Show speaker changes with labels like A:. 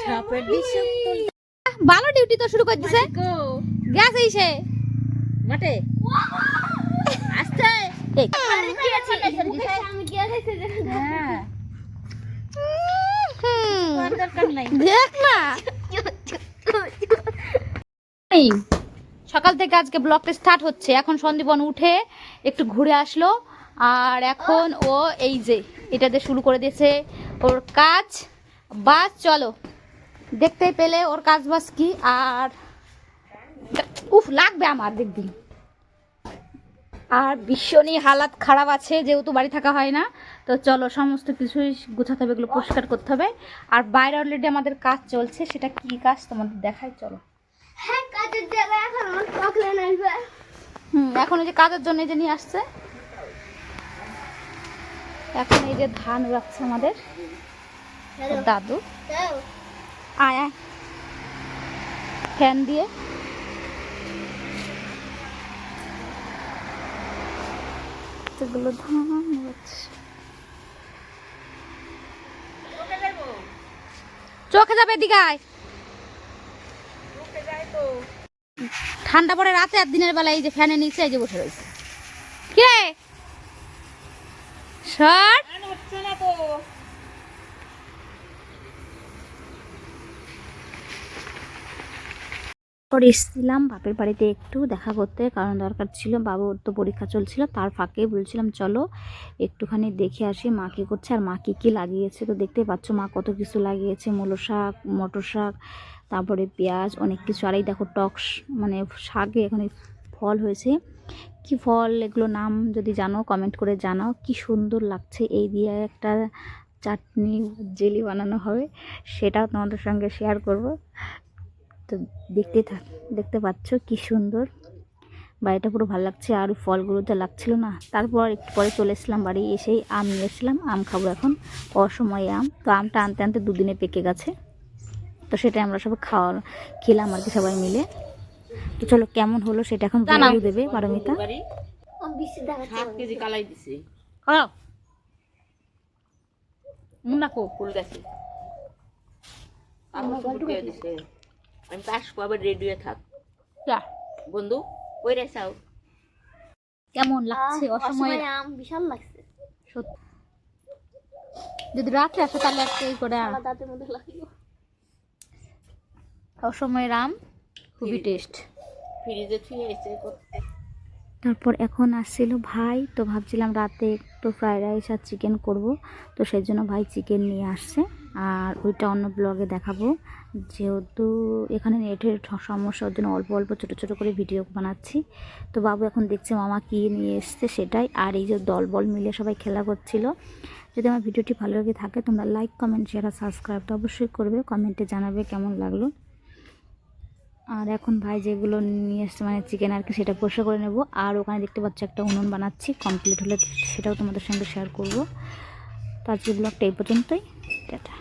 A: সাপের
B: ভালো ডিউটি তো শুরু করে দিছে গ্যাস এইছে
A: মাঠে? আসতে। হ্যাঁ।
B: হুম,
A: করার দরকার নাই।
B: দেখ না। সকাল থেকে আজকে ব্লগটা স্টার্ট হচ্ছে। এখন সন্দীপন উঠে একটু ঘুরে আসলো। আর এখন ও এই যে এটাতে শুরু করে দিয়েছে ওর কাজ। বাস চলো। দেখতে পেলে ওর কাজ বাস কি? আর উফ লাগবে আমার দেখবি। আর ভীষণই হালাত খারাপ আছে যেহেতু বাড়ি থাকা হয় না। তো চলো সমস্ত কিছুই গুছাতে হবে এগুলো পরিষ্কার করতে হবে। আর বাইরে অলরেডি আমাদের কাজ চলছে সেটা কি কাজ তোমাদের দেখাই চলো। হুম এখন এই যে কাজের জন্য এই যে নিয়ে আসছে। এখন এই যে ধান রাখছে আমাদের। দাদু। আয় ফ্যান দিয়ে। এগুলো ধান চোখে যাবে এদিকে ঠান্ডা পড়ে রাতে আর দিনের বেলা এই যে ফ্যানের নিচে এই যে বসে রয়েছে। কে সর
A: হচ্ছে না তো
B: পরে এসেছিলাম, বাপের বাড়িতে একটু দেখা করতে কারণ দরকার ছিল। বাবুর তো পরীক্ষা চলছিল, তার ফাঁকে বলছিলাম, চলো একটুখানি দেখে আসি মা কী করছে আর মা কী কী লাগিয়েছে। তো দেখতে পাচ্ছ মা কত কিছু লাগিয়েছে, মূলো শাক, মটর শাক, তারপরে পেঁয়াজ, অনেক কিছু। আর এই দেখো টক মানে শাকে এখানে ফল হয়েছে। কি ফল, এগুলো নাম যদি জানো কমেন্ট করে জানাও। কি সুন্দর লাগছে, এই দিয়ে একটা চাটনি জেলি বানানো হবে, সেটাও তোমাদের সঙ্গে শেয়ার করব। তো দেখতে থাক দেখতে পাচ্ছ কি সুন্দর। বাড়িটা পুরো ভালো লাগছে আর ফলগুলো তো লাগছিল না। তারপর একটু পরে চলে এসেছিলাম বাড়ি এসেই আম নিয়ে এসেছিলাম। আম খাব এখন অসময়ে আম। তো আমটা আনতে আনতে দুদিনে পেকে গেছে। তো সেটা আমরা সব খাওয়া খেলাম আর কি সবাই মিলে। তো চলো কেমন হলো সেটা এখন রিভিউ দেবে পারমিতা।
A: কেজি ফুল আমি তো আসব আবার রেডিও থাক।
B: যা।
A: বন্ধু ওই রে চাও?
B: কেমন লাগছে? অসময়ে
C: আম বিশাল লাগছে।
B: সত্যি যদি রাত্রে আসো তাহলে একটা এই করে আম।
C: দাঁতের মধ্যে লাগল।
B: অসময়ের আম খুবই টেস্ট
A: ফ্রিজে থুয়ে এসে করতে।
B: তারপর এখন আসছিল ভাই তো ভাবছিলাম রাতে একটু ফ্রাইড রাইস আর চিকেন করব তো সেই জন্য ভাই চিকেন নিয়ে আসছে। আর ওইটা অন্য ব্লগে দেখাবো। যেহেতু এখানে নেটের সমস্যা, ওর জন্য অল্প অল্প, ছোটো ছোটো করে ভিডিও বানাচ্ছি। তো বাবু এখন দেখছে মামা কী নিয়ে এসছে সেটাই। আর এই যে দল বল মিলে সবাই খেলা করছিল। যদি আমার ভিডিওটি ভালো লেগে থাকে, তোমরা লাইক কমেন্ট শেয়ার আর সাবস্ক্রাইব তো অবশ্যই করবে। কমেন্টে জানাবে কেমন লাগল। আর এখন ভাই যেগুলো নিয়ে এসছে মানে চিকেন আর কি, সেটা পরিষ্কার করে নেব। আর ওখানে দেখতে পাচ্ছ একটা উনুন বানাচ্ছি কমপ্লিট হলে সেটাও তোমাদের সঙ্গে শেয়ার করব। তো আজকে ব্লগটা এই পর্যন্তই। টাটা।